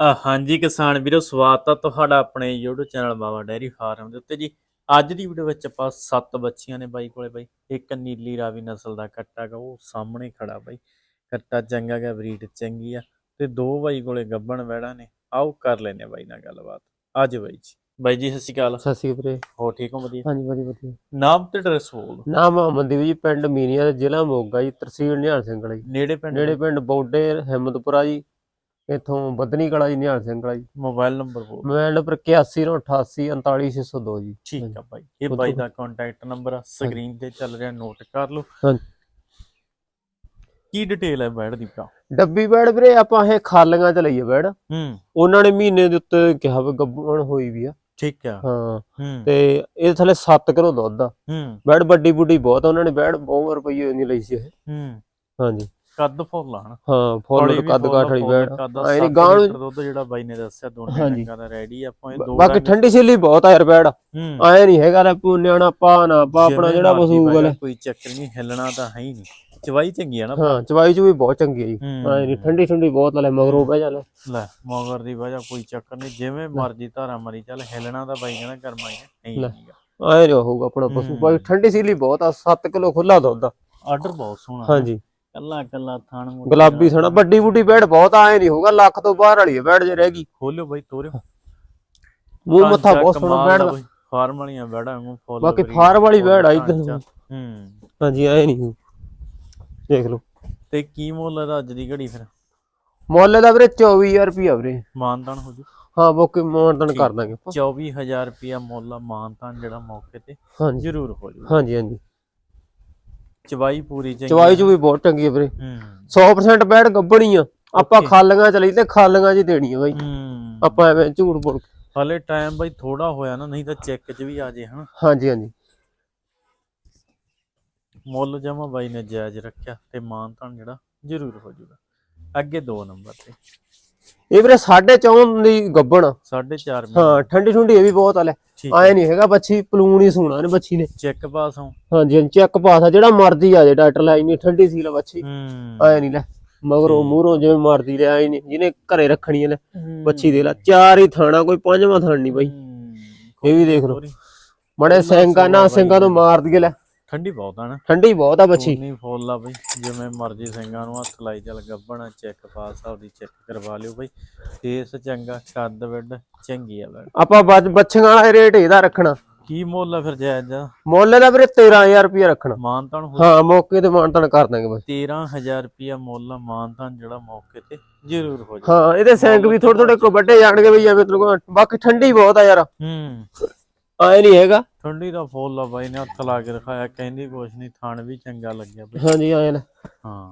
ਹਾਂਜੀ ਕਿਸਾਨ ਵੀਰੋ ਸਵਾਗਤ ਆ ਤੁਹਾਡਾ ਆਪਣੇ YouTube channel Baba dairy farm ਦੇ ਉੱਤੇ ਜੀ। ਅੱਜ ਦੀ ਵੀਡੀਓ ਵਿੱਚ ਆਪਾਂ ਸੱਤ ਬੱਚੀਆਂ ਨੇ ਬਾਈ ਕੋਲੇ ਬਾਈ। ਇੱਕ ਨੀਲੀ ਰਾਵੀ ਨਸਲ ਦਾ ਕੱਟਾ ਗਾ ਉਹ ਸਾਹਮਣੇ ਖੜਾ ਬਾਈ। ਕੱਟਾ ਚੰਗਾ ਗਾ ਬਰੀਡ ਚੰਗੀ ਆ। ਤੇ ਦੋ ਬਾਈ ਕੋਲੇ ਗੱਬਣ ਵੈੜਾ ਨੇ। ਆਓ ਕਰ ਲੈਨੇ ਬਾਈ ਨਾਲ ਗੱਲਬਾਤ। ਅੱਜ ਬਾਈ ਜੀ। ਬਾਈ ਜੀ ਸਤਿ ਸ਼੍ਰੀ ਅਕਾਲ। ਸਤਿ ਸ਼੍ਰੀ ਅਕਾਲ ਹੋ ਠੀਕ ਹੋ ਵਧੀਆ? ਹਾਂਜੀ ਵਧੀਆ ਵਧੀਆ। ਨਾਮ ਤੇ ਐਡਰੈਸ ਬੋਲ। ਨਾਮ ਅਮਨਦੀਪ ਜੀ ਪਿੰਡ ਮੀਨੀਆ ਦਾ ਜ਼ਿਲ੍ਹਾ ਮੋਗਾ ਜੀ ਤਹਿਸੀਲ ਨਿਹਾਲ ਸਿੰਘ ਵਾਲਾ ਜੀ। ਨੇੜੇ ਪਿੰਡ ਨੇੜੇ ਪਿੰਡ ਬੌਡੇ ਹਿੰਮਤਪੁਰਾ ਜੀ। ਇਥੋਂ ਬਦਨੀ ਕਲਾ ਜੀ ਨਿਹਾਲ ਸਿੰਘ ਵਾਲਾ ਜੀ। ਮੋਬਾਈਲ ਨੰਬਰ ਬੋਲ। ਮੋਬਾਈਲ ਨੰਬਰ 8188 ਜੀ। ਠੀਕ ਆ ਬਾਈ ਇਹ ਬਾਈ ਦਾ ਕੰਟੈਕਟ ਨੰਬਰ ਆ ਸਕਰੀਨ ਤੇ ਚੱਲ ਰਿਹਾ ਨੋਟ ਕਰ ਲਓ। ਹਾਂਜੀ। ਕੀ ਡਿਟੇਲ ਹੈ ਬੈਡ ਦੀ ਭਰਾ? ਡੱਬੀ ਬੈੜ ਵੀਰੇ ਆਪਾਂ ਇਹ ਖਾਲੀਆਂ ਚ ਲਈਏ ਬੈੜ ਹੂੰ। ਉਹਨਾਂ ਨੇ ਮਹੀਨੇ ਦੇ ਉੱਤੇ ਕਿਹਾ ਵੀ ਗੱਬਣ ਹੋਈ ਵੀ ਆ। ਠੀਕ ਆ। ਹਾਂ। ਤੇ ਇਹ ਥੱਲੇ 7 ਕਿਲੋ ਦੁੱਧ ਆ। ਹੂੰ। ਬੈੜ ਵੱਡੀ ਬੁੱਢੀ ਬਹੁਤ ਉਹਨਾਂ ਨੇ ਬੈੜ ਬਹੁਤ ਰੁਪਏ ਨਹੀਂ ਲਈ ਸੀ ਇਹ। ਹੂੰ। ਹਾਂਜੀ। ਕੱਦ ਫੁੱਲ ਆ ਹਨਾ। ਹਾਂ ਫੁੱਲ ਕੱਦ ਕਾਠ ਵਾਲੀ ਕੱਦ ਐ ਨਹੀਂ ਗਾਂ ਨੂੰ- ਦੁੱਧ ਜਿਹੜਾ ਬਾਈ ਨੇ ਦੱਸਿਆ ਦੋਨੇ। ਰੰਗਾਂ ਦਾ ਰੈਡੀ ਆਪਾਂ ਇਹ ਦੋ ਬਾਕੀ ਠੰਡੀ ਸੀਲੀ ਬਹੁਤ ਆ ਯਾਰ ਬੈੜ ਨਹੀਂ ਹੈਗਾ ਲੈ ਪੁੰਨਿਆਣਾ ਪਾ ਨਾ ਪਾ ਆਪਣਾ ਜਿਹੜਾ ਬਾਈ, ਵਾਲਾ। ਕੋਈ ਚੱਕਰ ਨਹੀਂ ਹਿੱਲਣਾ ਤਾਂ ਹੈ ਹੀ ਨਹੀਂ ਚਵਾਈ ਚੰਗੀ ਆ ਨਾ ਹਾਂ ਚਵਾਈ ਚ ਵੀ ਬਹੁਤ ਚੰਗੀ ਹੈ ਜੀ। ਆਏ ਨਹੀਂ ਠੰਡੀ ਠੰਡੀ ਬਹੁਤ ਲੈ ਮਗਰੋਂ ਬਹਿ ਜਾ ਲੈ। ਮਗਰ ਦੀ ਵਜ੍ਹਾ ਕੋਈ ਚੱਕਰ ਨਹੀਂ ਜਿਵੇਂ ਮਰਜ਼ੀ ਧਾਰਾ ਮਰੀ ਚੱਲ ਹਿੱਲਣਾ ਤਾਂ ਬਾਈ ਕਹਿੰਦਾ ਕਰਮਾਈ ਹੈ ਲੈ। ਨਹੀਂਗਾ ਆਏ ਨਹੀਂ ਹੋਊਗਾ ਆਪਣਾ ਪਸ਼ੂ। ਬਾਕੀ ਠੰਡੀ ਸੀਲੀ ਬਹੁਤ ਆ 7 ਕਿਲੋ ਖੁੱਲਾ ਦੁੱਧ ਆ। ਆਰਡਰ ਬਹੁਤ ਸੋਹਣਾ। ਹਾਂਜੀ। ਕੱਲਾ ਕੱਲਾ ਥਣ ਮੁੱਢ ਗੁਲਾਬੀ ਸਣਾ ਵੱਡੀ ਬੁੱਢੀ ਬੈੜ ਬਹੁਤ ਆਏ ਨਹੀਂ ਹੋਊਗਾ ਲੱਖ ਤੋਂ ਬਾਹਰ ਵਾਲੀ ਬੈੜ ਜੇ ਰਹਿ ਗਈ। ਖੋਲਿਓ ਬਾਈ ਤੋਰਿਓ। ਮੂੰਹ ਮੱਥਾ ਬਹੁਤ ਸੋਹਣਾ ਦਾ ਫਾਰਮ ਵਾਲੀਆਂ ਵੜਾ ਵਾਂਗੂ ਫੁੱਲ ਬਾਕੀ ਫਾਰਮ ਵਾਲੀ ਫੁੱਲ ਵੈੜ ਆ ਇੱਧਰ। ਢਾਂਚਾ। ਨੂੰ। ਹੂੰ। ਹਾਂਜੀ ਆਏ ਨਹੀਂ ਦੇਖ ਲਓ। ਤੇ ਕੀ ਮੁੱਲ ਇਹਦਾ ਅੱਜ ਦੀ ਘੜੀ ਫਿਰ? ਮੁੱਲ ਦਾ ਵੀਰੇ 24000 ਰੁਪਿਆ ਵੀਰੇ। ਮਾਨਤਾਨ ਹੋ ਜੂ। ਹਾਂ ਬੋਕੇ ਮਾਨਤਨ ਕਰ ਦਾਂਗੇ ਆਪਾਂ। 24000 ਰੁਪਿਆ ਮੁੱਲ ਆ ਮਾਨਤਾਨ ਜਿਹੜਾ ਮੌਕੇ ਤੇ ਹਾਂਜੀ। ਜ਼ਰੂਰ ਹੋ ਜੂ। ਹਾਂਜੀ ਹਾਂਜੀ। ਚਵਾਈ ਪੂਰੀ ਚੰਗੀ ਚਵਾਈ ਚ ਵੀ ਬਹੁਤ ਚੰਗੀ ਹੈ ਵੀਰੇ। ਹੂੰ। 100% ਬੈੜ ਗੱਬਣੀ ਆ। ਆਪਾਂ. ਖਾਲੀਆਂ ਚ ਲਈ ਤੇ ਖਾਲੀਆਂ ਹੀ ਦੇਣੀ ਆ ਬਾਈ। ਹੂੰ। ਆਪਾਂ ਐਵੇਂ ਝੂਠ ਬੋਲ ਹਲੇ ਟਾਈਮ ਬਾਈ ਥੋੜਾ ਹੋਇਆ ਨਾ ਨਹੀਂ ਤਾਂ ਚੈੱਕ 'ਚ ਵੀ ਆ ਜੇ ਹਨਾ। ਹਾਂਜੀ ਹਾਂਜੀ। ਮੁੱਲ ਜਮਾ ਬਾਈ ਨੇ ਜਾਇਜ਼ ਰੱਖਿਆ ਤੇ ਮਾਨਤਾਨ ਜਿਹੜਾ ਜ਼ਰੂਰ ਹੋ ਜੂਗਾ ਅੱਗੇ 2 ਨੰਬਰ ਤੇ। ਇਹ ਵੀਰੇ 4.5 ਦੀ ਗੱਬਣ। ਆ। 4.5 ਹਾਂ ਠੰਡੀ ਠੰਡੀ ਇਹ ਵੀ ਬਹੁਤ ਆ ਲੈ। ਆਏ ਨਹੀਂ ਹੈਗਾ ਬੱਚੀ ਪਲੂਣ ਹੀ ਸੋਣਾ ਨੇ ਬੱਚੀ ਨੇ। ਚੈੱਕ ਪਾਸ ਹੋ। ਹਾਂਜੀ ਚੈੱਕ ਪਾਸ ਆ ਜਿਹੜਾ ਮਰਦੀ ਆ ਜੇ ਡਾਕਟਰ ਲਾਈ ਨਹੀਂ ਠੰਡੀ ਸੀ ਲੈ ਬੱਚੀ। ਹੂੰ। ਆਏ ਨਹੀਂ ਲੈ ਮਗਰੋਂ ਮੂਹਰੋਂ ਜਿਵੇਂ ਮਰਦੀ ਲੈ ਆਈ ਨਹੀਂ ਜਿਹਨੇ ਘਰੇ ਰੱਖਣੀ ਲੈ ਬੱਚੀ ਦੇ ਲੈ। ਚਾਰ ਹੀ ਥਾਣਾ ਕੋਈ ਪੰਜਵਾਂ ਥਾਣ ਨਹੀਂ ਬਾਈ। ਇਹ ਵੀ ਦੇਖ ਲਓ। ਮੜੇ ਸਿੰਘਾਂ ਨਾ ਸਿੰਘਾਂ ਤੋਂ ਮਾਰ ਦਈਏ ਲੈ। ਠੰਡੀ ਬਹੁਤ ਆ ਨਾ। ਠੰਡੀ ਬਹੁਤ ਆ ਬੱਚੀ। ਨਹੀਂ ਫੁੱਲ ਆ ਬਈ ਜਿਵੇਂ ਮਰਜ਼ੀ ਸਿੰਘਾਂ ਨੂੰ ਹੱਥ ਲਾਈ ਚੱਲ ਗੱਬਣਾ ਚੈੱਕ ਪਾਸ ਆ ਉਹਦੀ ਚੈੱਕ ਕਰਵਾ ਲਿਓ ਬਈ। ਫੇਸ ਚੰਗਾ ਕੱਦ ਵਿੱਡ ਚੰਗੀ ਆ ਬਈ। ਆਪਾਂ ਬੱਚ- ਬੱਚੀਆਂ ਵਾਲਾ ਰੇਟ ਇਹਦਾ ਰੱਖਣਾ। ਕੀ ਮੁੱਲ ਆ ਫਿਰ ਜਾਇਜ਼? ਆ ਮੁੱਲ ਦਾ ਵੀਰੇ 13000 ਰੁਪਏ ਰੱਖਣਾ। ਮਾਨਤਾਨ ਹੋ ਮੌਕੇ ਤੇ ਮਾਨਤਨ ਕਰ ਦਾਂਗੇ ਬਸ 13000 ਰੁਪਿਆ ਮੁੱਲ ਮਾਨਤਾਨ ਜਿਹੜਾ ਮੌਕੇ ਤੇ ਜ਼ਰੂਰ ਹੋ ਜਾ ਹਾਂ ਇਹਦੇ ਸੈਂਕ ਵੀ ਥੋੜੇ ਥੋੜੇ ਕੋ ਵੱਡੇ ਜਾਣਗੇ ਬਈ ਐਵੇਂ ਤੈਨੂੰ। ਬਾਕੀ ਠੰਡੀ ਬਹੁਤ ਆ ਯਾਰ। ਹੂੰ। ਆਏ ਨਹੀਂ ਹੈਗਾ। ਠੰਡੀ ਦਾ ਫੁੱਲ ਆ ਬਾਈ ਨੇ ਹੱਥ ਲਾ ਕੇ ਦਿਖਾਇਆ ਕਹਿੰਦੀ ਕੁਛ ਨਹੀਂ ਥਣ ਵੀ ਚੰਗਾ ਲੱਗਿਆ ਬਈ। ਹਾਂਜੀ ਆਏ ਲੈ ਹਾਂ।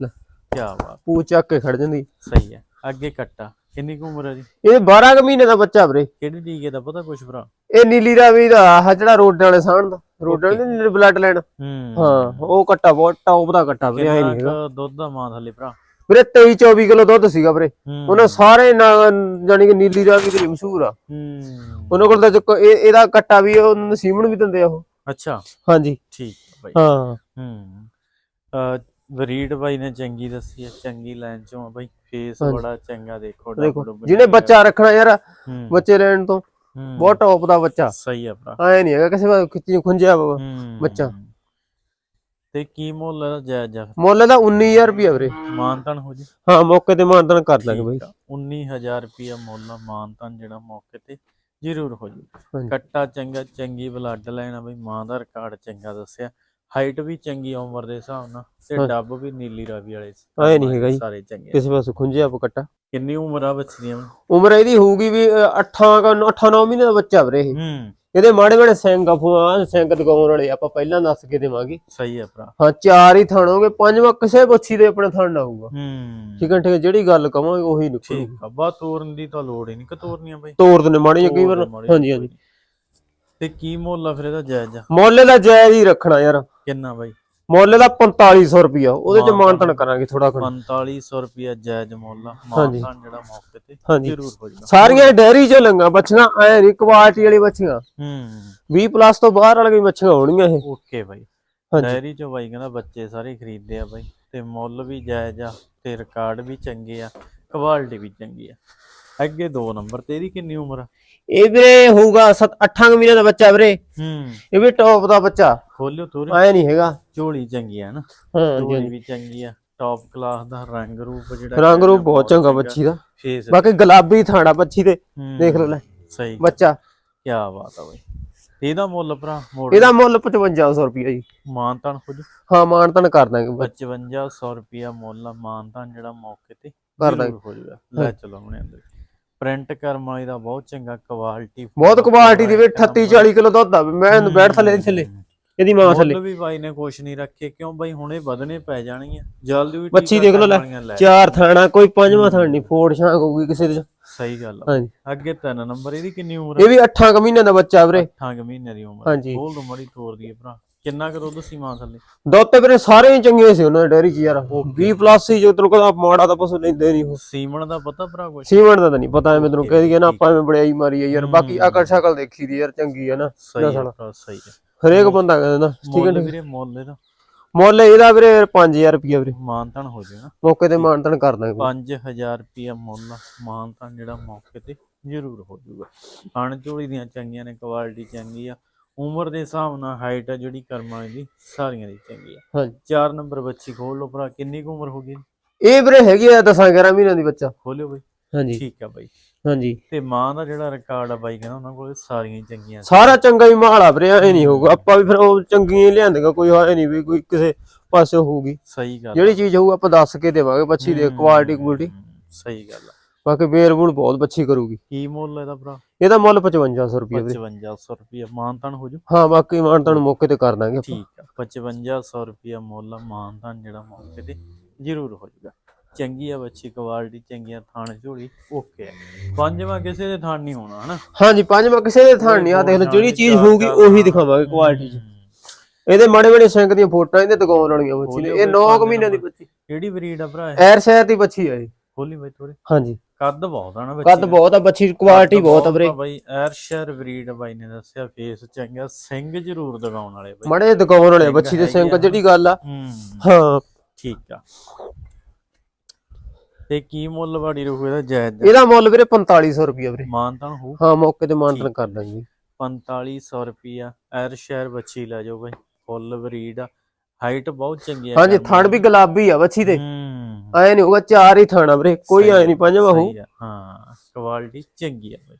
ਲੈ। ਕੀ ਬਾਤ। ਪੂ ਚੱਕ ਕੇ ਖੜ ਜਾਂਦੀ। ਸਹੀ ਹੈ ਅੱਗੇ ਕੱਟਾ ਕਿੰਨੀ ਕੁ ਉਮਰ ਹੈ ਜੀ ਇਹ 12 ਕੁ ਮਹੀਨੇ ਦਾ ਬੱਚਾ ਵੀਰੇ। ਕਿਹੜੀ ਟੀਕੇ ਦਾ ਪਤਾ ਕੁਛ ਭਰਾ? ਇਹ ਨੀਲੀ ਰਾਵੀ ਦਾ ਆਹ ਜਿਹੜਾ ਰੋਡਾਂ ਵਾਲੇ ਸਾਹਣ ਦਾ। ਰੋਡਾਂ ਦੇ ਬਲੱਡ ਲੈਣ ਹੂੰ। ਉਹ ਕੱਟਾ ਬਹੁਤ ਟੌਪ ਦਾ ਕੱਟਾ ਵੀਰੇ ਆਏ ਨਹੀਂ ਹੈਗਾ। ਦੁੱਧ ਦਾ ਮਾਂ ਥੱਲੇ ਭਰਾ? ਵੀਰੇ 23 24 ਕਿਲੋ ਦੁੱਧ ਸੀਗਾ ਵੀਰੇ। ਉਹਨਾਂ ਸਾਰੇ ਨਾ- ਜਾਣੀ ਕਿ ਨੀਲੀ ਰਾਵੀ ਦੇ ਮਸ਼ਹੂਰ ਆ। ਉਹਨਾਂ ਕੋਲ ਤਾਂ ਇਹਦਾ ਕੱਟਾ ਵੀ ਉਹ ਸੀਮਣ ਵੀ ਦਿੰਦੇ ਆ ਉਹ। ਅੱਛਾ। ਹਾਂਜੀ। ਠੀਕ ਬਾਈ। ਹਾਂ। ਹੂੰ। ਅ ਬਰੀਡ ਬਾਈ ਨੇ ਚੰਗੀ ਦੱਸੀ ਹੈ ਚੰਗੀ ਲਾਈਨ ਚੋਂ ਆ ਬਾਈ। ਫੇਸ। ਬੜਾ ਚੰਗਾ ਦੇਖੋ ਜਿਹਨੇ ਬੱਚਾ ਰੱਖਣਾ ਯਾਰ ਬੱਚੇ ਲੈਣ ਤੋਂ। ਬਹੁਤ ਟੌਪ ਦਾ ਬੱਚਾ। ਸਹੀ ਆ ਭਰਾ। ਆਏ ਨਹੀਂ ਹੈਗਾ ਕਿਸੇ ਵਾਰ ਖਿੱਚੀ ਖੁੰਝਿਆ ਬੱਚਾ। ਤੇ ਕੀ ਮੁੱਲ ਇਹਦਾ ਜਾਇਜ਼ ਜਾ ਮੁੱਲ ਦਾ 19000 ਰੁਪਏ ਵੀਰੇ ਮਾਨਤਨ ਹੋ ਜੀ ਹਾਂ ਮੌਕੇ ਤੇ ਮਾਨਤਨ ਕਰ ਦਾਂਗੇ ਬਾਈ 19000 ਰੁਪਿਆ ਮੁੱਲ ਆ, ਮਾਨਤਨ ਜਿਹੜਾ ਮੌਕੇ ਤੇ ਜ਼ਰੂਰ ਹੋ ਜੂ। ਕੱਟਾ ਚੰਗਾ ਚੰਗੀ ਬਲੱਡ ਲਾਈਨ ਆ ਬਈ ਮਾਂ ਦਾ ਰਿਕਾਰਡ ਚੰਗਾ ਦੱਸਿਆ ਹਾਈਟ ਵੀ ਚੰਗੀ ਆ ਉਮਰ ਦੇ ਹਿਸਾਬ ਨਾਲ ਤੇ। ਡੱਬ ਵੀ ਨੀਲੀ ਰਾਵੀ ਵਾਲੇ ਸੀ। ਐਂ ਨੀ ਹੈਗਾ ਜੀ। ਸਾਰੇ ਚੰਗੇ ਆ। ਕਿਸੇ ਪਾਸੇ ਖੁੰਝਿਆ ਵਾ ਕੱਟਾ ਕਿੰਨੀ ਉਮਰ ਆ ਬੱਚੀ ਦੀ? ਉਮਰ ਇਹਦੀ ਹੋਊਗੀ ਵੀ 8 8 9 ਮਹੀਨੇ ਦਾ ਬੱਚਾ ਵੀਰੇ ਇਹ ਹੂੰ ਇਹਦੇ ਮਾੜੇ ਮਾੜੇ ਸਿੰਘ ਆ ਸਿੰਘ ਦਗਾਉਣ ਵਾਲੇ ਆਪਾਂ ਪਹਿਲਾਂ ਦੱਸ ਕੇ ਦੇਵਾਂਗੇ। ਸਹੀ ਆ ਭਰਾ। ਹਾਂ ਚਾਰ ਹੀ ਥਾਣੋਗੇ ਪੰਜਵਾਂ ਕਿਸੇ ਬੱਚੀ ਦੇ ਆਪਣੇ ਥਾਣ ਨਾ ਹੋਊਗਾ ਹੂੰ। ਠੀਕ ਹੈ ਠੀਕ ਹੈ ਜਿਹੜੀ ਗੱਲ ਕਵਾਂਗੇ ਉਹੀ ਨਿਕਲੂ ਠੀਕ ਆ ਬਾ ਤੋਰਨ ਦੀ ਤਾਂ ਲੋੜ ਹੀ ਨਹੀਂ ਕਿ ਤੋਰਨੀਆਂ ਬਈ? ਤੋਰ ਦਿੰਦੇ ਮਾੜੀ ਜਿਹੀ ਕਈ ਵਾਰ ਹਾਂਜੀ ਹਾਂਜੀ। ਤੇ ਕੀ ਮੁੱਲ ਆ ਫਿਰ ਇਹਦਾ ਜਾਇਜ਼? ਮੁੱਲ ਦਾ ਜਾਇਜ਼ ਹੀ ਰੱਖਣਾ ਯਾਰ। ਕਿੰਨਾ ਬਾਈ? ਮੁੱਲ ਦਾ 4500 ਰੁਪਿਆ ਉਹਦੇ ਚ ਮਾਨਤਾਨ। ਕਰਾਂਗੇ ਥੋੜਾ ਘਣਾ 4500 ਰੁਪਿਆ ਜਾਇਜ਼ ਮੁੱਲ। ਮਾਨਤਾਨ ਜਿਹੜਾ ਮੌਕੇ ਤੇ ਜ਼ਰੂਰ ਹੋ ਜਾਣਾ। ਸਾਰੀਆਂ ਡੈਰੀ ਚ ਲੰਗਾ ਬੱਚੀਆਂ ਐ ਨਹੀਂ ਕੁਆਲਿਟੀ ਵਾਲੀ ਬੱਚੀਆਂ। ਹੂੰ। 20 ਪਲੱਸ ਤੋਂ ਬਾਹਰ ਵਾਲੀਆਂ ਬੱਚੀਆਂ ਹੋਣਗੀਆਂ ਇਹ। ਓਕੇ ਬਾਈ। ਡਾਇਰੀ ਚੋਂ ਬਾਈ ਕਹਿੰਦਾ ਬੱਚੇ ਸਾਰੇ ਖਰੀਦਦੇ ਆ ਬਾਈ। ਤੇ ਮੁੱਲ ਵੀ ਜਾਇਜ਼ ਆ ਤੇ ਰਿਕਾਰਡ ਵੀ ਚੰਗੇ ਆ ਕੁਆਲਿਟੀ ਵੀ ਚੰਗੀ ਆ। ਅੱਗੇ 2 ਨੰਬਰ ਤੇ ਇਹਦੀ ਕਿੰਨੀ ਉਮਰ ਆ? ਇਹ ਵੀਰੇ ਹੋਊਗਾ 8 ਮਹੀਨੇ ਦਾ ਬੱਚਾ ਵੀਰੇ। ਹੂੰ। ਇਹ ਵੀ ਟੌਪ ਦਾ ਬੱਚਾ। ਖੋਲਿਓ ਤੋਰੇ ਐ ਨਹੀਂ ਹੈਗਾ। ਝੋਲੀ ਚੰਗੀ ਆ ਨਾ। ਹਾਂ ਝੋਲੀ ਵੀ ਚੰਗੀ ਆ। ਟੌਪ ਕਲਾਸ ਦਾ ਰੰਗ ਰੂਪ ਜਿਹੜਾ ਰੰਗ ਰੂਪ ਬਹੁਤ ਚੰਗਾ ਬੱਚੀ ਦਾ। ਬਾਕੀ ਗੁਲਾਬੀ ਥਾਣਾ ਬੱਚੀ ਦੇ। ਦੇਖ ਲਓ ਲੈ। ਸਹੀ। ਬੱਚਾ। ਕੀ ਬਾਤ ਆ ਬਈ। ਇਹਦਾ ਮੁੱਲ ਭਰਾ ਮੋੜ ਇਹਦਾ ਮੁੱਲ 5500 ਰੁਪਿਆ ਜੀ। ਮਾਨਤਾਨ ਖੁਦ ਹਾਂ ਮਾਨਤਨ ਕਰ ਦਾਂਗੇ ਬਸ। 5500 ਰੁਪਿਆ ਮੁੱਲ ਮਾਨਤਾਨ ਜਿਹੜਾ ਮੌਕੇ ਤੇ ਕਰ ਦਾਂਗੇ। ਜ਼ਰੂਰ ਹੋ ਜਾਊਗਾ ਲੈ ਚਲੋ ਆਪਣੇ ਅੰਦਰ। ਪ੍ਰਿੰਟ ਕਰਮ ਵਾਲੀ ਦਾ ਬਹੁਤ ਚੰਗਾ ਕੁਆਲਿਟੀ ਬਹੁਤ ਕੁਆਲਿਟੀ ਦੀ ਵੀ 38 40 ਕਿਲੋ ਦੁੱਧ ਆ ਮੈਂ ਇਹਨੂੰ ਬੈਠ ਥੱਲੇ ਥੱਲੇ ਇਹਦੀ ਮਾਂ ਥੱਲੇ। ਵੀ ਬਾਈ ਨੇ ਕੁਛ ਨਹੀਂ ਰੱਖੇ ਕਿਉਂ ਬਾਈ ਹੁਣੇ ਵਧਨੇ ਪੈ ਜਾਣਗੀਆਂ ਜਲਦੀ ਵੀ ਬੱਚੀ ਦੇਖ ਲੈ। ਚਾਰ ਥਾਣਾ ਕੋਈ ਪੰਜਵਾਂ ਥਾਣ ਨਹੀਂ ਫੋੜ ਛਾਂਗ ਹੋਊਗੀ ਕਿਸੇ ਦੇ। ਸਹੀ ਗੱਲ ਹਾਂਜੀ। ਅੱਗੇ ਤਿੰਨ ਨੰਬਰ ਇਹਦੀ ਕਿੰਨੀ ਉਮਰ ਇਹ ਵੀ 8 ਮਹੀਨੇ ਦਾ ਬੱਚਾ ਵੀਰੇ। 8 ਮਹੀਨੇ ਦੀ ਉਮਰ ਹਾਂਜੀ। ਬੋਲ ਦੋ ਮੜੀ ਤੋਰ ਦੀਏ ਭਰਾ। ਕਿੰਨਾ ਕੁ ਦੁੱਧ ਸੀ ਮਾਂ ਥੱਲੇ? ਦੁੱਧ ਤੇ ਵੀਰੇ ਸਾਰੇ ਹੀ ਚੰਗੇ ਸੀ ਉਹਨਾਂ ਦੇ ਡੈਰੀ ਚ ਯਾਰ। 20 ਪਲੱਸ ਸੀ ਜੋ ਤੈਨੂੰ ਕਹਿੰਦਾ ਮਾੜਾ ਤਾਂ ਪਸ਼ੂ ਲੈਂਦੇ ਨਹੀਂ ਸੀਮਣ ਦਾ ਪਤਾ ਭਰਾ ਕੁਛ? ਸੀਮੈਂਟ ਦਾ ਤਾਂ ਨਹੀਂ ਪਤਾ ਐਵੇਂ ਤੈਨੂੰ ਕਹਿ ਦਈਏ ਨਾ ਆਪਾਂ ਐਵੇਂ ਬੜਾਈ ਮਾਰੀ ਆ ਯਾਰ। ਬਾਕੀ ਅਕਲ ਸ਼ਕਲ ਦੇਖੀ ਦੀ ਯਾਰ ਚੰਗੀ ਆ ਨਾ ਸਹੀ ਹੈ ਹਰੇਕ ਬੰਦਾ ਕਹਿੰਦਾ ਨਾ ਠੀਕ ਹੈ ਵੀਰੇ ਮੁੱਲ ਇਹਦਾ। ਮੁੱਲ ਇਹਦਾ ਵੀਰੇ 5000 ਰੁਪਿਆ ਵੀਰੇ। ਮਾਨਤਨ ਹੋ ਨਾ ਮੌਕੇ ਤੇ ਮਾਨਤਨ ਕਰ ਦਾਂਗੇ। 5000 ਰੁਪਿਆ ਮੁੱਲ ਮਾਨਤਨ ਜਿਹੜਾ ਮੌਕੇ ਤੇ ਜ਼ਰੂਰ ਹੋ ਜਾਊਗਾ। ਹਣ ਝੋਲੀ ਦੀਆਂ ਚੰਗੀਆਂ ਨੇ ਕੁਆਲਿਟੀ ਚੰਗੀ ਆ। ਉਮਰ ਦੇ ਹਿਸਾਬ ਨਾਲ ਹਾਈਟ ਆ ਜਿਹੜੀ ਕਰਮਾਂ ਦੀ ਸਾਰੀਆਂ ਦੀ ਚੰਗੀ ਆ। ਹਾਂਜੀ। ਚਾਰ ਨੰਬਰ ਬੱਚੀ ਖੋਲ ਲਓ ਭਰਾ ਕਿੰਨੀ ਕੁ ਉਮਰ ਹੋ ਗਈ? ਇਹ ਵੀਰੇ ਹੈਗੀ ਆ 10 11 ਮਹੀਨਿਆਂ ਦੀ ਬੱਚਾ। ਖੋਲਿਓ ਬਈ। ਹਾਂਜੀ। ਠੀਕ ਆ ਬਾਈ। ਹਾਂਜੀ। ਤੇ ਮਾਂ ਦਾ ਜਿਹੜਾ ਰਿਕਾਰਡ ਆ ਬਾਈ ਕਹਿੰਦਾ ਉਹਨਾਂ ਕੋਲ ਸਾਰੀਆਂ ਹੀ ਚੰਗੀਆਂ। ਸਾਰਾ ਚੰਗਾ ਹੀ ਮਾਲ ਆ ਵੀਰੇ ਐ ਨਹੀਂ ਹੋਊਗਾ। ਆਪਾਂ ਵੀ ਫਿਰ ਉਹ ਚੰਗੀਆਂ ਹੀ ਲਿਆਂਦੇਗਾ ਕੋਈ ਹੈ ਨਹੀਂ ਵੀ ਕੋਈ ਕਿਸੇ ਪਾਸੇ ਹੋਊਗੀ। ਸਹੀ ਗੱਲ ਜਿਹੜੀ ਚੀਜ਼ ਹੋਊ ਆਪਾਂ ਦੱਸ ਕੇ ਦੇਵਾਂਗੇ ਬੱਚੀ ਦੇ ਕੁਆਲਿਟੀ ਕੁਆਲਿਟੀ ਸਹੀ ਗੱਲ ਆ। ਬਾਕੀ ਬੇਰਬੂਲ ਬਹੁਤ ਬੱਚੀ ਕਰੂਗੀ। ਕੀ ਮੁੱਲ ਇਹਦਾ ਭਰਾ? ਇਹਦਾ ਮੁੱਲ 5500 ਰੁਪਏ ਵੀਰੇ। 5500 ਰੁਪਿਆ ਮਾਨਤਨ ਹੋ ਜੂ? ਹਾਂ ਬਾਕੀ ਮਾਨਤਨ ਮੌਕੇ ਤੇ ਕਰ ਦਾਂਗੇ ਆਪਾਂ। ਠੀਕ ਆ। 5500 ਰੁਪਿਆ ਮੁੱਲ ਮਾਨਤਨ ਜਿਹੜਾ ਮੌਕੇ ਤੇ ਜ਼ਰੂਰ ਹੋ ਜਾਊਗਾ ਚੰਗੀ ਆ ਬੱਚੀ ਕੁਆਲਿਟੀ ਚੰਗੀਆਂ ਥਾਣ ਝੋਲੀ ਓਕੇ ਆ। ਪੰਜਵਾਂ ਕਿਸੇ ਦੇ ਥਾਣ ਨਹੀਂ ਹੋਣਾ ਹਨਾ? ਹਾਂਜੀ ਪੰਜਵਾਂ ਕਿਸੇ ਦੇ ਥਾਣ ਨਹੀਂ ਆ। ਦੇਖ ਲਓ ਜਿਹੜੀ ਚੀਜ਼ ਹੋਊਗੀ ਉਹੀ ਦਿਖਾਵਾਂਗੇ ਕੁਆਲਿਟੀ ਚ। ਇਹਦੇ ਮਾੜੇ ਮਾੜੇ ਸਿੰਕ ਦੀਆਂ ਫੋਟੋਆਂ ਇਹਦੇ ਦਿਖਾਉਣ ਵਾਲੀਆਂ ਬੱਚੀ ਨੇ। ਇਹ 9 ਮਹੀਨਿਆਂ ਦੀ ਬੱਚੀ। ਕਿਹੜੀ ਬਰੀਡ ਆ ਭਰਾ? ਐਰ ਸ਼ਹਿਰ ਦੀ ਬੱਚੀ ਆ ਇਹ। ਖੋਲੀ ਬਾਈ ਥੋੜੇ ਹਾਂਜੀ। ਕੱਦ ਬਹੁਤ ਆ ਨਾ ਬੱਚੀ ਕੱਦ। ਬਹੁਤ ਆ ਬੱਚੀ ਕੁਆਲਿਟੀ ਬਹੁਤ ਆ ਵੀਰੇ। ਬਾਈ ਐਰਸ਼ਰ ਬਰੀਡ ਬਾਈ ਨੇ ਦੱਸਿਆ ਫੇਸ ਚੰਗਾ ਸਿੰਘ ਜ਼ਰੂਰ ਦਿਖਾਉਣ ਵਾਲੇ ਬਾਈ। ਮਾੜੇ ਦਿਖਾਉਣ ਵਾਲੇ ਸਿੰਘ ਬੱਚੀ ਦੇ ਆ। ਜਿਹੜੀ ਗੱਲ ਆ। ਹੂੰ। ਠੀਕ ਆ। ਤੇ ਕੀ ਮੁੱਲ ਬਾੜੀ ਰਹੂ ਇਹਦਾ ਜਾਇਜ਼? ਇਹਦਾ ਮੁੱਲ ਵੀਰੇ 4500 ਰੁਪਏ ਵੀਰੇ। ਮਾਨਤਨ ਹੋ ਹਾਂ ਮੌਕੇ ਤੇ ਮਾਨਤਨ ਕਰ ਦਾਂਗੇ 4500 ਰੁਪਿਆ ਐਰ ਸ਼ਹਿਰ ਬੱਚੀ ਲੈ ਜਾਓ ਬਾਈ। ਫੁੱਲ ਬਰੀਡ ਹਾਈਟ ਬਹੁਤ ਚੰਗੀ ਆ ਹਾਂਜੀ ਥਣ ਵੀ ਗੁਲਾਬੀ ਆ ਬੱਚੀ ਦੇ। ਹੂੰ। ਐ ਨਹੀਂ ਹੋਊਗਾ ਚਾਰ ਹੀ ਥਾਣਾ ਵੀਰੇ ਕੋਈ ਐ ਨਹੀਂ ਪੰਜਵਾਂ ਆ, ਹਾਂ ਕੁਆਲਿਟੀ ਚੰਗੀ ਆ ਬਾਈ।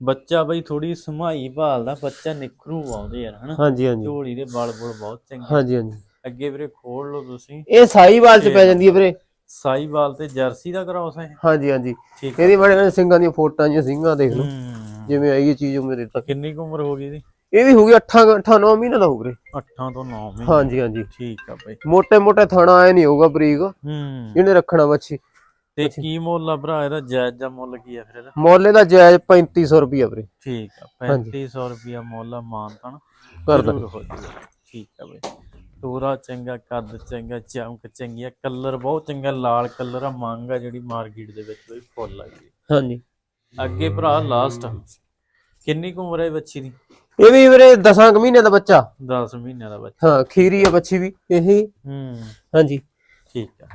ਬੱਚਾ ਬਾਈ ਥੋੜੀ ਸਮਾਈ ਭਾਲਦਾ ਬੱਚਾ ਨਿਖਰੂ ਆਉਂਦੇ ਯਾਰ ਹਨਾ? ਹਾਂਜੀ ਹਾਂਜੀ। ਝੋਲੀ ਦੇ ਬਲ ਬੁਲ ਬਹੁਤ ਚੰਗੇ ਹਾਂਜੀ ਹਾਂਜੀ। ਅੱਗੇ ਵੀਰੇ ਖੋਲ ਲਓ ਤੁਸੀਂ। ਇਹ ਸਾਈਵਾਲ ਚ ਪੈ ਜਾਂਦੀ ਹੈ ਵੀਰੇ। ਸਾਈਵਾਲ ਤੇ ਜਰਸੀ ਦਾ ਕਰਾਉਸ ਹੈ ਹਾਂਜੀ ਹਾਂਜੀ। ਇਹਦੀ ਬੜੇ ਸਿੰਘਾਂ ਦੀਆਂ ਫੋਟੋਆਂ ਜਿਹੀਆਂ ਸਿੰਘਾਂ ਦੇਖ ਲਓ। ਹੂੰ। ਜਿਵੇਂ ਆਈ ਇਹ ਚੀਜ਼ ਉਹ ਮੇਰੇ ਤੱਕ ਕਿੰਨੀ ਕੁ ਉਮਰ ਹੋ ਗਈ ਇਹਦੀ? ਇਹ ਵੀ ਹੋ ਗਿਆ 8 8 9 ਮਹੀਨੇ ਦਾ ਹੋ ਵੀਰੇ। 8 ਤੋਂ 9 ਮਹੀਨੇ। ਹਾਂਜੀ ਹਾਂਜੀ। ਠੀਕ ਆ ਬਾਈ। ਮੋਟੇ ਮੋਟੇ ਥਣਾ ਆਏ ਨਹੀਂ ਹੋਊਗਾ ਬਰੀਕ। ਹੂੰ। ਇਹਨੇ ਰੱਖਣਾ ਬੱਚੀ। ਤੇ ਕੀ ਮੁੱਲ ਆ ਭਰਾ ਇਹਦਾ ਜਾਇਜ਼ ਜਾਂ ਮੁੱਲ ਕੀ ਆ ਫਿਰ ਇਹਦਾ? ਮੁੱਲ ਇਹਦਾ ਜਾਇਜ਼ 3500 ਰੁਪਏ ਵੀਰੇ। ਠੀਕ ਆ 3500 ਰੁਪਏ ਮੁੱਲ ਆ ਮਾਨਤਨ। ਕਰ ਦੋ ਠੀਕ ਆ ਬਾਈ। ਤੋਰਾ ਚੰਗਾ ਕੱਦ ਚੰਗਾ ਚਮਕ ਚੰਗੀ ਕਲਰ ਬਹੁਤ ਚੰਗਾ ਲਾਲ ਕਲਰ ਆ ਮੰਗ ਆ ਜਿਹੜੀ ਮਾਰਕੀਟ ਦੇ ਵਿੱਚ ਬਈ ਫੁੱਲ ਆ ਜੀ। ਹਾਂਜੀ। ਅੱਗੇ ਭਰਾ ਲਾਸਟ। ਕਿੰਨੀ ਕੁ ਉਮਰ ਹੈ ਬੱਚੀ ਦੀ? ਇਹ ਵੀ ਵੀਰੇ 10 ਮਹੀਨੇ ਦਾ ਬੱਚਾ। 10 ਮਹੀਨਿਆਂ ਦਾ ਬੱਚਾ। ਹਾਂ ਖੀਰੀ ਆ ਬੱਚੀ ਵੀ ਇਹੀ ਹੂੰ। ਹਾਂਜੀ। ਠੀਕ ਆ।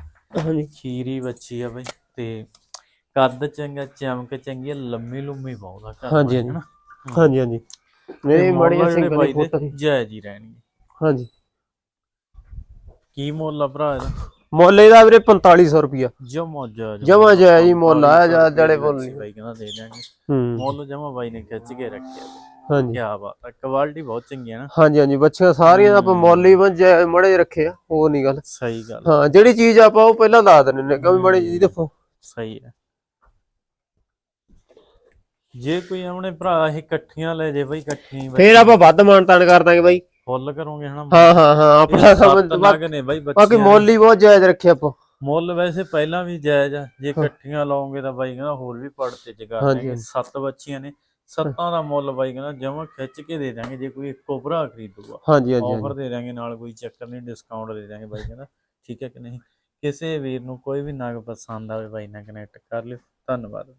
ਹਾਂਜੀ। ਖੀਰੀ ਬੱਚੀ ਆ ਬਈ ਤੇ ਕੱਦ ਚੰਗਾ ਚਮਕ ਚੰਗੀ ਆ ਲੰਮੀ ਲੰਮੀ ਬਹੁਤ ਆ ਘਰ ਹਾਂਜੀ, ਵਾਲੀ, ਹਾਂਜੀ। ਹਨਾ? ਹਾਂਜੀ। ਹਾਂਜੀ ਮੇਰੇ ਮੁੱਲ ਮਾੜੀ ਜਿਹੜੇ ਬਾਈ ਦੇ ਫੋਟੋ ਸੀ। ਜਾਇਜ਼ ਹੀ ਰਹਿਣਗੇ। ਹਾਂਜੀ। ਕੀ ਮੁੱਲ ਆ ਭਰਾ ਇਹਦਾ? ਮੁੱਲ ਇਹਦਾ ਵੀਰੇ 4500 ਰੁਪਿਆ ਜਮਾ ਜਾਇਜ਼। ਜਮਾਂ ਜਾਇਜ਼ ਹੀ ਮੁੱਲ ਆ, ਜਾ- ਜੜੇ ਮੁੱਲ ਨਹੀਂ। ਬਾਈ ਕਹਿੰਦਾ ਦੇ ਦਿਆਂਗੇ। ਹੂੰ। ਮੁੱਲ ਜਮਾ ਬਾਈ ਨੇ ਖਿੱਚ ਕੇ ਰੱਖਿਆ। ਹਾਂਜੀ। ਕੀ ਬਾਤ ਆ ਕੁਆਲਿਟੀ ਬਹੁਤ ਚੰਗੀ ਹੈ ਨਾ। ਹਾਂਜੀ ਹਾਂਜੀ ਬੱਚੀਆਂ ਸਾਰੀਆਂ ਦਾ ਆਪਾਂ ਮੁੱਲ ਹੀ ਮੜੇ ਰੱਖੇ ਆ ਉਹ ਨਹੀਂ ਗੱਲ। ਸਹੀ ਗੱਲ ਹਾਂ ਜਿਹੜੀ ਚੀਜ਼ ਆਪਾਂ ਉਹ ਪਹਿਲਾਂ ਲਾ ਦਿੰਦੇ ਨੇ ਕਿਉਂਕਿ ਮਾੜੀ ਚੀਜ਼ ਦੇਖੋ। ਸਹੀ ਹੈ ਜੇ ਕੋਈ ਆਪਣੇ ਭਰਾ ਇਹ ਇਕੱਠੀਆਂ ਲੈ ਜੇ ਬਈ ਇਕੱਠੀਆਂ ਫੇਰ ਆਪਾਂ ਵੱਧ ਮਾਨਤਾਨ ਕਰ ਦਾਂਗੇ ਬਾਈ। ਫੁੱਲ ਕਰੋਗੇ ਹਨਾ। ਹਾਂ ਹਾਂ ਹਾਂ ਆਪਣਾ ਸਮਝ ਨੇ ਬਾਈ ਬਾਕੀ ਬੱਚੇ ਮੁੱਲ ਹੀ ਬਹੁਤ ਜਾਇਜ਼ ਰੱਖਿਆ ਆਪਾਂ। ਮੁੱਲ ਵੈਸੇ ਪਹਿਲਾਂ ਵੀ ਜਾਇਜ਼ ਆ ਜੇ ਇਕੱਠੀਆਂ ਲਾਓਗੇ ਤਾਂ ਬਾਈ ਕਹਿੰਦਾ ਹੋਰ ਵੀ ਪੜਤੇ ਜਗਾ ਹਾਂਜੀ, ਦੇਣਗੇ। ਸੱਤ ਬੱਚੀਆਂ ਨੇ ਸੱਤਾਂ ਦਾ ਮੁੱਲ ਬਾਈ ਕਹਿੰਦਾ ਜਮਾ ਖਿੱਚ ਕੇ ਦੇ ਦਾਂਗੇ ਜੇ ਕੋਈ ਇੱਕੋ ਭਰਾ ਖਰੀਦੂਗਾ। ਹਾਂਜੀ ਹਾਂਜੀ ਆਫਰ ਦੇ ਦਾਂਗੇ ਨਾਲ ਕੋਈ ਚੱਕਰ ਨਹੀਂ ਡਿਸਕਾਊਂਟ ਦੇ ਦਾਂਗੇ ਬਾਈ ਕਹਿੰਦਾ। ਠੀਕ ਹੈ ਕਿ ਨਹੀਂ? ਕਿਸੇ ਵੀਰ ਨੂੰ ਕੋਈ ਵੀ ਨਗ ਪਸੰਦ ਆਵੇ ਬਾਈ ਨਾਲ ਕਨੈਕਟ ਕਰ ਲਿਓ। ਧੰਨਵਾਦ।